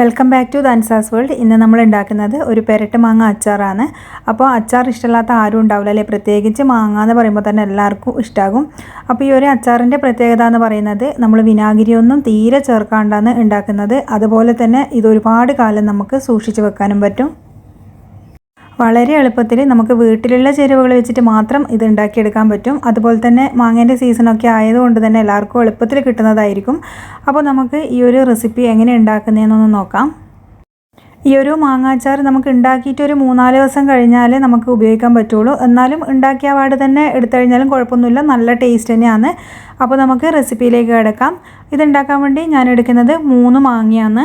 Welcome back to ദൻസാസ് world ഇന്ന് നമ്മൾ ഉണ്ടാക്കുന്നത് ഒരു പെരട്ട് മാങ്ങ അച്ചാറാണ്. അപ്പോൾ അച്ചാർ ഇഷ്ടമില്ലാത്ത ആരും ഉണ്ടാവില്ല അല്ലേ? പ്രത്യേകിച്ച് മാങ്ങ എന്ന് പറയുമ്പോൾ തന്നെ എല്ലാവർക്കും ഇഷ്ടമാകും അപ്പോൾ ഈ ഒരു അച്ചാറിന്റെ പ്രത്യേകത എന്ന് പറയുന്നത് നമ്മൾ വിനാഗിരിയൊന്നും തീരെ ചേർക്കാണ്ടാണ് ഉണ്ടാക്കുന്നത്. അതുപോലെ തന്നെ ഇത് ഒരുപാട് കാലം നമുക്ക് സൂക്ഷിച്ച് വെക്കാനും പറ്റും. വളരെ എളുപ്പത്തിൽ നമുക്ക് വീട്ടിലുള്ള ചേരുവകൾ വെച്ചിട്ട് മാത്രം ഇത് ഉണ്ടാക്കിയെടുക്കാൻ പറ്റും. അതുപോലെ തന്നെ മാങ്ങേന്റെ സീസണൊക്കെ ആയതുകൊണ്ട് തന്നെ എല്ലാവർക്കും എളുപ്പത്തിൽ കിട്ടുന്നതായിരിക്കും. അപ്പോൾ നമുക്ക് ഈ ഒരു റെസിപ്പി എങ്ങനെ ഉണ്ടാക്കുന്നതെന്നൊന്ന് നോക്കാം. ഈ ഒരു മാങ്ങാച്ചാർ നമുക്ക് ഉണ്ടാക്കിയിട്ട് ഒരു മൂന്നാൽ ദിവസം കഴിഞ്ഞാൽ നമുക്ക് ഉപയോഗിക്കാൻ പറ്റുള്ളൂ. എന്നാലും ഉണ്ടാക്കിയ പാട് തന്നെ എടുത്തു കഴിഞ്ഞാലും കുഴപ്പമൊന്നുമില്ല. നല്ല ടേസ്റ്റ് തന്നെയാണ്. അപ്പോൾ നമുക്ക് റെസിപ്പിയിലേക്ക് കിടക്കാം. ഇതുണ്ടാക്കാൻ വേണ്ടി ഞാൻ എടുക്കുന്നത് മൂന്ന് മാങ്ങയാണ്.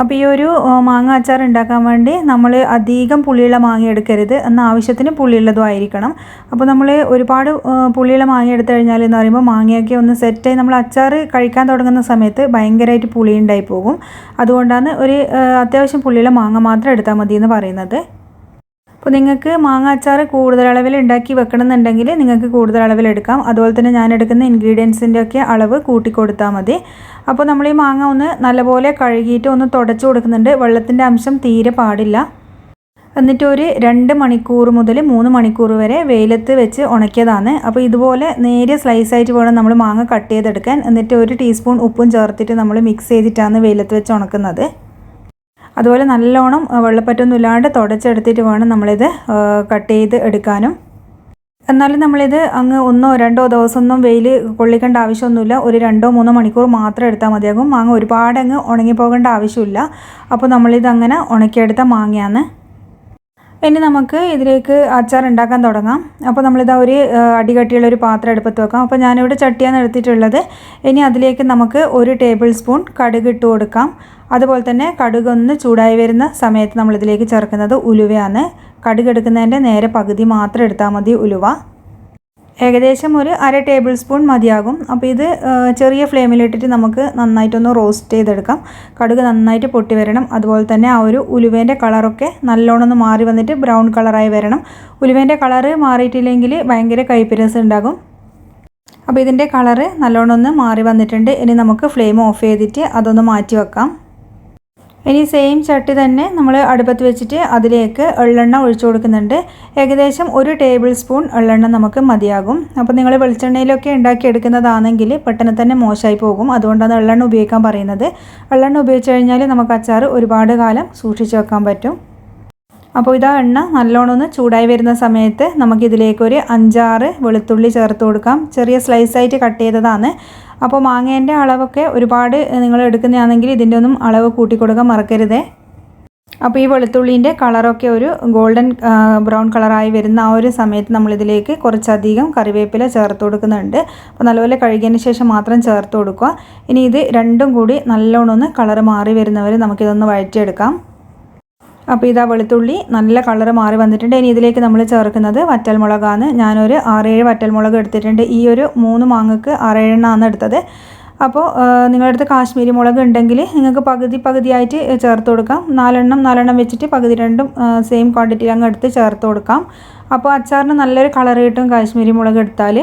അപ്പോൾ ഈ ഒരു മാങ്ങ അച്ചാർ ഉണ്ടാക്കാൻ വേണ്ടി നമ്മൾ അധികം പുളിയുള്ള മാങ്ങ എടുക്കരുത് എന്നാൽ ആവശ്യത്തിന് പുളിയുള്ളതും ആയിരിക്കണം. അപ്പോൾ നമ്മൾ ഒരുപാട് പുളിയുള്ള മാങ്ങ എടുത്തു കഴിഞ്ഞാൽ എന്ന് പറയുമ്പോൾ മാങ്ങയൊക്കെ ഒന്ന് സെറ്റായി നമ്മൾ അച്ചാർ കഴിക്കാൻ തുടങ്ങുന്ന സമയത്ത് ഭയങ്കരമായിട്ട് പുളി ഉണ്ടായി പോകും. അതുകൊണ്ടാണ് ഒരു അത്യാവശ്യം പുളിയുള്ള മാങ്ങ മാത്രം എടുത്താൽ മതി എന്ന് പറയുന്നത്. അപ്പോൾ നിങ്ങൾക്ക് മാങ്ങ അച്ചാർ കൂടുതൽ അളവിൽ ഉണ്ടാക്കി വെക്കണമെന്നുണ്ടെങ്കിൽ നിങ്ങൾക്ക് കൂടുതൽ അളവിൽ എടുക്കാം. അതുപോലെ തന്നെ ഞാൻ എടുക്കുന്ന ഇൻഗ്രീഡിയൻസിന്റെ ഒക്കെ അളവ് കൂട്ടിക്കൊടുത്താൽ മതി. അപ്പോൾ നമ്മൾ ഈ മാങ്ങ ഒന്ന് നല്ലപോലെ കഴുകിയിട്ട് ഒന്ന് തുടച്ചു കൊടുക്കുന്നുണ്ട്. വെള്ളത്തിന്റെ അംശം തീരെ പാടില്ല. എന്നിട്ട് ഒരു രണ്ട് മണിക്കൂർ മുതൽ മൂന്ന് മണിക്കൂർ വരെ വെയിലത്ത് വെച്ച് ഉണക്കിയതാണ്. അപ്പോൾ ഇതുപോലെ നേരിയ സ്ലൈസ് ആയിട്ട് വേണം നമ്മൾ മാങ്ങ കട്ട് ചെയ്തെടുക്കാൻ. എന്നിട്ട് ഒരു ടീസ്പൂൺ ഉപ്പും ചേർത്തിട്ട് നമ്മൾ മിക്സ് ചെയ്തിട്ടാണ് വെയിലത്ത് വെച്ച് ഉണക്കുന്നത്. അതുപോലെ നല്ലോണം വെള്ളപ്പറ്റൊന്നും ഇല്ലാണ്ട് തുടച്ചെടുത്തിട്ട് വേണം നമ്മളിത് കട്ട് ചെയ്ത് എടുക്കാനും. എന്നാലും നമ്മളിത് അങ്ങ് ഒന്നോ രണ്ടോ ദിവസമൊന്നും വെയിൽ കൊള്ളിക്കേണ്ട ആവശ്യമൊന്നുമില്ല. ഒരു രണ്ടോ മൂന്നോ മണിക്കൂർ മാത്രം എടുത്താൽ മതിയാകും. മാങ്ങ ഒരുപാട് അങ്ങ് ഉണങ്ങിപ്പോകേണ്ട ആവശ്യമില്ല. അപ്പോൾ നമ്മളിത് അങ്ങനെ ഉണക്കിയെടുത്ത മാങ്ങയാണ്. ഇനി നമുക്ക് ഇതിലേക്ക് അച്ചാർ ഉണ്ടാക്കാൻ തുടങ്ങാം. അപ്പോൾ നമ്മളിതാ ഒരു അടികട്ടിയുള്ള ഒരു പാത്രം എടുപ്പത്ത് വെക്കാം. അപ്പോൾ ഞാനിവിടെ ചട്ടിയാണ് എടുത്തിട്ടുള്ളത്. ഇനി അതിലേക്ക് നമുക്ക് ഒരു ടേബിൾ സ്പൂൺ കടുക് ഇട്ട് കൊടുക്കാം. അതുപോലെ തന്നെ കടുക് ഒന്ന് ചൂടായി വരുന്ന സമയത്ത് നമ്മളിതിലേക്ക് ചേർക്കുന്നത് ഉലുവയാണ്. കടുക് എടുക്കുന്നതിന്റെ നേരെ പകുതി മാത്രം എടുത്താൽ മതി ഉലുവ. ഏകദേശം ഒരു അര ടേബിൾ സ്പൂൺ മതിയാകും. അപ്പോൾ ഇത് ചെറിയ ഫ്ലെയിമിലിട്ടിട്ട് നമുക്ക് നന്നായിട്ടൊന്ന് റോസ്റ്റ് ചെയ്തെടുക്കാം. കടുക് നന്നായിട്ട് പൊട്ടി വരണം. അതുപോലെ തന്നെ ആ ഒരു ഉലുവേന്റെ കളറൊക്കെ നല്ലോണം ഒന്ന് മാറി വന്നിട്ട് ബ്രൗൺ കളറായി വരണം. ഉലുവേന്റെ കളറ് മാറിയിട്ടില്ലെങ്കിൽ ഭയങ്കര കൈപ്പിരസ് ഉണ്ടാകും. അപ്പോൾ ഇതിന്റെ കളറ് നല്ലോണം ഒന്ന് മാറി വന്നിട്ടുണ്ട്. ഇനി നമുക്ക് ഫ്ലെയിം ഓഫ് ചെയ്തിട്ട് അതൊന്ന് മാറ്റി വെക്കാം. ഇനി സെയിം ചട്ടി തന്നെ നമ്മൾ അടുപ്പത്ത് വെച്ചിട്ട് അതിലേക്ക് എള്ളെണ്ണ ഒഴിച്ചു കൊടുക്കുന്നുണ്ട്. ഏകദേശം ഒരു ടേബിൾ സ്പൂൺ എള്ളെണ്ണ നമുക്ക് മതിയാകും. അപ്പോൾ നിങ്ങൾ വെളിച്ചെണ്ണയിലൊക്കെ ഉണ്ടാക്കിയെടുക്കുന്നതാണെങ്കിൽ പെട്ടെന്ന് തന്നെ മോശമായി പോകും. അതുകൊണ്ടാണ് എള്ളെണ്ണ ഉപയോഗിക്കാൻ പറയുന്നത്. എള്ളെണ്ണ ഉപയോഗിച്ച് കഴിഞ്ഞാൽ നമുക്ക് അച്ചാർ ഒരുപാട് കാലം സൂക്ഷിച്ചു വെക്കാൻ പറ്റും. അപ്പോൾ ഇതാ എണ്ണ നല്ലോണം ഒന്ന് ചൂടായി വരുന്ന സമയത്ത് നമുക്കിതിലേക്ക് ഒരു അഞ്ചാറ് വെളുത്തുള്ളി ചേർത്ത് കൊടുക്കാം. ചെറിയ സ്ലൈസായിട്ട് കട്ട് ചെയ്തതാണ്. അപ്പോൾ മാങ്ങേന്റെ അളവൊക്കെ ഒരുപാട് നിങ്ങൾ എടുക്കുന്നതാണെങ്കിൽ ഇതിന്റെ ഒന്നും അളവ് കൂട്ടിക്കൊടുക്കാൻ മറക്കരുതേ. അപ്പോൾ ഈ വെളുത്തുള്ളീന്റെ കളറൊക്കെ ഒരു ഗോൾഡൻ ബ്രൗൺ കളറായി വരുന്ന ആ ഒരു സമയത്ത് നമ്മളിതിലേക്ക് കുറച്ചധികം കറിവേപ്പില ചേർത്ത് കൊടുക്കുന്നുണ്ട്. അപ്പോൾ നല്ലപോലെ കഴുകിയതിന് ശേഷം മാത്രം ചേർത്ത് കൊടുക്കുക. ഇനി ഇത് രണ്ടും കൂടി നല്ലോണം ഒന്ന് കളറ് മാറി വരുന്നവരെ നമുക്കിതൊന്ന് വഴറ്റിയെടുക്കാം. അപ്പോൾ ഇതാ വെളുത്തുള്ളി നല്ല കളർ മാറി വന്നിട്ടുണ്ട്. ഇനി ഇതിലേക്ക് നമ്മൾ ചേർക്കുന്നത് വറ്റൽമുളകാണ്. ഞാനൊരു ആറേഴ് വറ്റൽമുളക് എടുത്തിട്ടുണ്ട്. ഈ ഒരു മൂന്ന് മാങ്ങക്ക് ആറേഴെണ്ണമാണ് എടുത്തത്. അപ്പോൾ നിങ്ങളുടെ അടുത്ത് കാശ്മീരി മുളക് ഉണ്ടെങ്കിൽ നിങ്ങൾക്ക് പകുതി പകുതിയായിട്ട് ചേർത്ത് കൊടുക്കാം. നാലെണ്ണം നാലെണ്ണം വെച്ചിട്ട് പകുതി രണ്ടും സെയിം ക്വാണ്ടിറ്റിയിൽ അങ്ങ് എടുത്ത് ചേർത്ത് കൊടുക്കാം. അപ്പോൾ അച്ചാറിന് നല്ലൊരു കളർ കിട്ടും കാശ്മീരി മുളക് എടുത്താൽ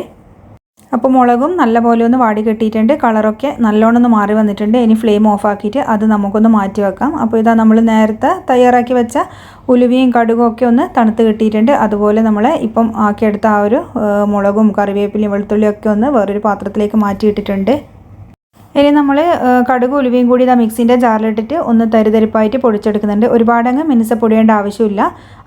അപ്പോൾ മുളകും നല്ലപോലെ ഒന്ന് വാടി കെട്ടിയിട്ടുണ്ട്. കളറൊക്കെ നല്ലോണം ഒന്ന് മാറി വന്നിട്ടുണ്ട്. ഇനി ഫ്ലെയിം ഓഫ് ആക്കിയിട്ട് അത് നമുക്കൊന്ന് മാറ്റി വെക്കാം. അപ്പോൾ ഇതാ നമ്മൾ നേരത്തെ തയ്യാറാക്കി വെച്ച ഉലുവയും കടുകും ഒക്കെ ഒന്ന് തണുത്ത് കിട്ടിയിട്ടുണ്ട്. അതുപോലെ നമ്മൾ ഇപ്പം ആക്കിയെടുത്ത ആ ഒരു മുളകും കറിവേപ്പിലയും വെളുത്തുള്ളിയും ഒക്കെ ഒന്ന് വേറൊരു പാത്രത്തിലേക്ക് മാറ്റിയിട്ടിട്ടുണ്ട് ഇനി നമ്മൾ കടുക് ഉലുവയും കൂടി ഇതാ മിക്സിന്റെ ജാറിലിട്ടിട്ട് ഒന്ന് തരിതരിപ്പായിട്ട് പൊടിച്ചെടുക്കുന്നുണ്ട്. ഒരുപാടങ്ങ് മിനുസ പൊടിയേണ്ട ആവശ്യമില്ല.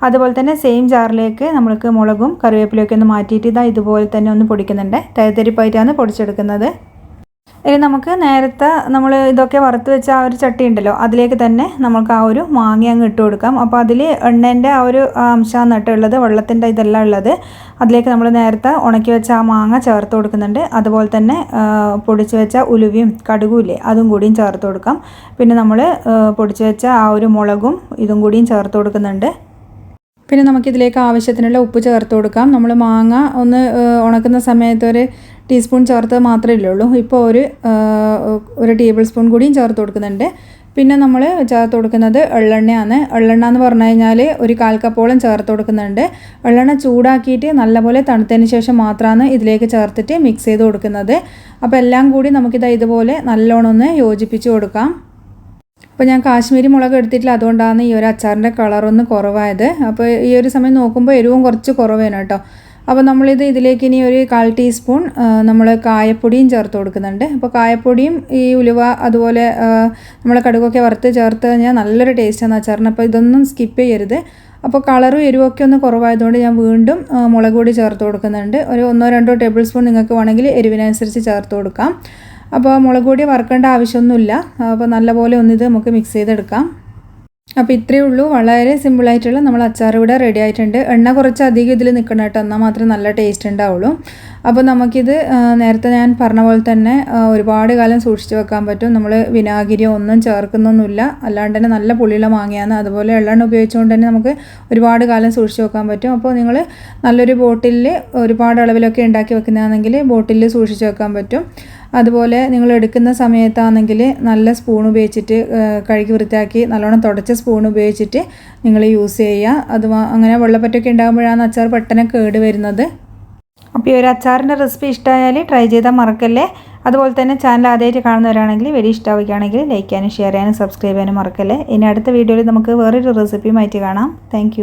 അതുപോലെ തന്നെ സെയിം ജാറിലേക്ക് നമ്മൾക്ക് മുളകും കറിവേപ്പിലൊക്കെ ഒന്ന് മാറ്റിയിട്ട് ഇതാ ഇതുപോലെ തന്നെ ഒന്ന് പൊടിക്കുന്നുണ്ട്. തരിതരിപ്പായിട്ടാണ് പൊടിച്ചെടുക്കുന്നത്. ഇനി നമുക്ക് നേരത്തെ നമ്മൾ ഇതൊക്കെ വറുത്ത് വെച്ച ആ ഒരു ചട്ടി ഉണ്ടല്ലോ അതിലേക്ക് തന്നെ നമുക്ക് ആ ഒരു മാങ്ങ അങ്ങ് ഇട്ട് കൊടുക്കാം. അപ്പോൾ അതിൽ എണ്ണേന്റെ ആ ഒരു അംശമാണ് ഇട്ടുള്ളത് വെള്ളത്തിന്റെ ഇതെല്ലാം ഉള്ളത്. അതിലേക്ക് നമ്മൾ നേരത്തെ ഉണക്കി വെച്ച ആ മാങ്ങ ചേർത്ത് കൊടുക്കുന്നുണ്ട്. അതുപോലെ തന്നെ പൊടിച്ച് വെച്ച ഉലുവയും കടുകുമില്ലേ അതും കൂടിയും ചേർത്ത് കൊടുക്കാം. പിന്നെ നമ്മൾ പൊടിച്ച് വെച്ച ആ ഒരു മുളകും ഇതും കൂടിയും ചേർത്ത് കൊടുക്കുന്നുണ്ട്. പിന്നെ നമുക്കിതിലേക്ക് ആവശ്യത്തിനുള്ള ഉപ്പ് ചേർത്ത് കൊടുക്കാം. നമ്മൾ മാങ്ങ ഒന്ന് ഉണക്കുന്ന സമയത്ത് ഒരു ടീസ്പൂൺ ചേർത്ത് മാത്രമേ ഉള്ളൂ ഇപ്പോൾ ഒരു ഒരു ടേബിൾ സ്പൂൺ കൂടിയും ചേർത്ത് കൊടുക്കുന്നുണ്ട്. പിന്നെ നമ്മൾ ചേർത്ത് കൊടുക്കുന്നത് എള്ളെണ്ണയാണ്. എള്ളെണ്ണ എന്ന് പറഞ്ഞു കഴിഞ്ഞാൽ ഒരു കാൽ കപ്പോളം ചേർത്ത് കൊടുക്കുന്നുണ്ട്. എള്ളെണ്ണ ചൂടാക്കിയിട്ട് നല്ലപോലെ തണുത്തതിന് ശേഷം മാത്രമാണ് ഇതിലേക്ക് ചേർത്തിട്ട് മിക്സ് ചെയ്ത് കൊടുക്കുന്നത്. അപ്പോൾ എല്ലാം കൂടി നമുക്കിത് ഇതുപോലെ നല്ലോണം ഒന്ന് യോജിപ്പിച്ച് കൊടുക്കാം. അപ്പോൾ ഞാൻ കാശ്മീരി മുളക് എടുത്തിട്ടില്ല. അതുകൊണ്ടാണ് ഈ ഒരു അച്ചാറിന്റെ കളറൊന്ന് കുറവായത്. അപ്പോൾ ഈ ഒരു സമയം നോക്കുമ്പോൾ എരിവും കുറച്ച് കുറവേനു കേട്ടോ. അപ്പോൾ നമ്മളിത് ഇതിലേക്ക് ഇനി ഒരു കാൽ ടീസ്പൂൺ നമ്മൾ കായപ്പൊടിയും ചേർത്ത് കൊടുക്കുന്നുണ്ട്. അപ്പോൾ കായപ്പൊടിയും ഈ ഉലുവ അതുപോലെ നമ്മൾ കടുകൊക്കെ വറുത്ത് ചേർത്ത് കഴിഞ്ഞാൽ നല്ലൊരു ടേസ്റ്റാണ് അച്ചാറിന്. അപ്പോൾ ഇതൊന്നും സ്കിപ്പ് ചെയ്യരുത്. അപ്പോൾ കളറും എരിവൊക്കെ ഒന്ന് കുറവായതുകൊണ്ട് ഞാൻ വീണ്ടും മുളക് പൊടി ചേർത്ത് കൊടുക്കുന്നുണ്ട്. ഒരു ഒന്നോ രണ്ടോ ടേബിൾ സ്പൂൺ നിങ്ങൾക്ക് വേണമെങ്കിൽ എരിവിനനുസരിച്ച് ചേർത്ത് കൊടുക്കാം. അപ്പോൾ മുളക് പൊടി വറുക്കേണ്ട ആവശ്യമൊന്നുമില്ല. അപ്പോൾ നല്ലപോലെ ഒന്നിത് നമുക്ക് മിക്സ് ചെയ്തെടുക്കാം. അപ്പോൾ ഇത്രയേ ഉള്ളൂ. വളരെ സിമ്പിളായിട്ടുള്ള നമ്മൾ അച്ചാർ ഇവിടെ റെഡി ആയിട്ടുണ്ട്. എണ്ണ കുറച്ച് അധികം ഇതിൽ നിൽക്കണം കേട്ടോ. എന്നാൽ മാത്രമേ നല്ല ടേസ്റ്റ് ഉണ്ടാവുള്ളൂ. അപ്പോൾ നമുക്കിത് നേരത്തെ ഞാൻ പറഞ്ഞ പോലെ തന്നെ ഒരുപാട് കാലം സൂക്ഷിച്ച് വെക്കാൻ പറ്റും. നമ്മൾ വിനാഗിരിയോ ഒന്നും ചേർക്കുന്നൊന്നുമില്ല. അല്ലാണ്ട് തന്നെ നല്ല പുളിയുള്ള മാങ്ങയാണ്. അതുപോലെ എള്ളെണ്ണ ഉപയോഗിച്ചുകൊണ്ട് തന്നെ നമുക്ക് ഒരുപാട് കാലം സൂക്ഷിച്ച് വെക്കാൻ പറ്റും. അപ്പോൾ നിങ്ങൾ നല്ലൊരു ബോട്ടിലിൽ ഒരുപാട് അളവിലൊക്കെ ഉണ്ടാക്കി വെക്കുന്നതാണെങ്കിൽ ബോട്ടിലിൽ സൂക്ഷിച്ച് വെക്കാൻ പറ്റും. അതുപോലെ നിങ്ങൾ എടുക്കുന്ന സമയത്താണെങ്കിൽ നല്ല സ്പൂൺ ഉപയോഗിച്ചിട്ട് കഴുകി വൃത്തിയാക്കി നല്ലോണം തുടച്ച സ്പൂൺ ഉപയോഗിച്ചിട്ട് നിങ്ങൾ യൂസ് ചെയ്യുക. അത് അങ്ങനെ വെള്ളപ്പറ്റൊക്കെ ഉണ്ടാകുമ്പോഴാണ് അച്ചാർ പെട്ടെന്ന് കേട് വരുന്നത്. അപ്പോൾ ഈ ഒരു അച്ചാറിന്റെ റെസിപ്പി ഇഷ്ടമായാൽ ട്രൈ ചെയ്താൽ മറക്കല്ലേ? അതുപോലെ തന്നെ ചാനൽ ആദ്യമായിട്ട് കാണുന്നവരാണെങ്കിൽ വലിയ ഇഷ്ടമാവുകയാണെങ്കിൽ ലൈക്ക് ചെയ്യാനും ഷെയർ ചെയ്യാനും സബ്സ്ക്രൈബ് ചെയ്യാനും മറക്കല്ലേ? ഇനി അടുത്ത വീഡിയോയിൽ നമുക്ക് വേറൊരു റെസിപ്പിയുമായിട്ട് കാണാം. താങ്ക്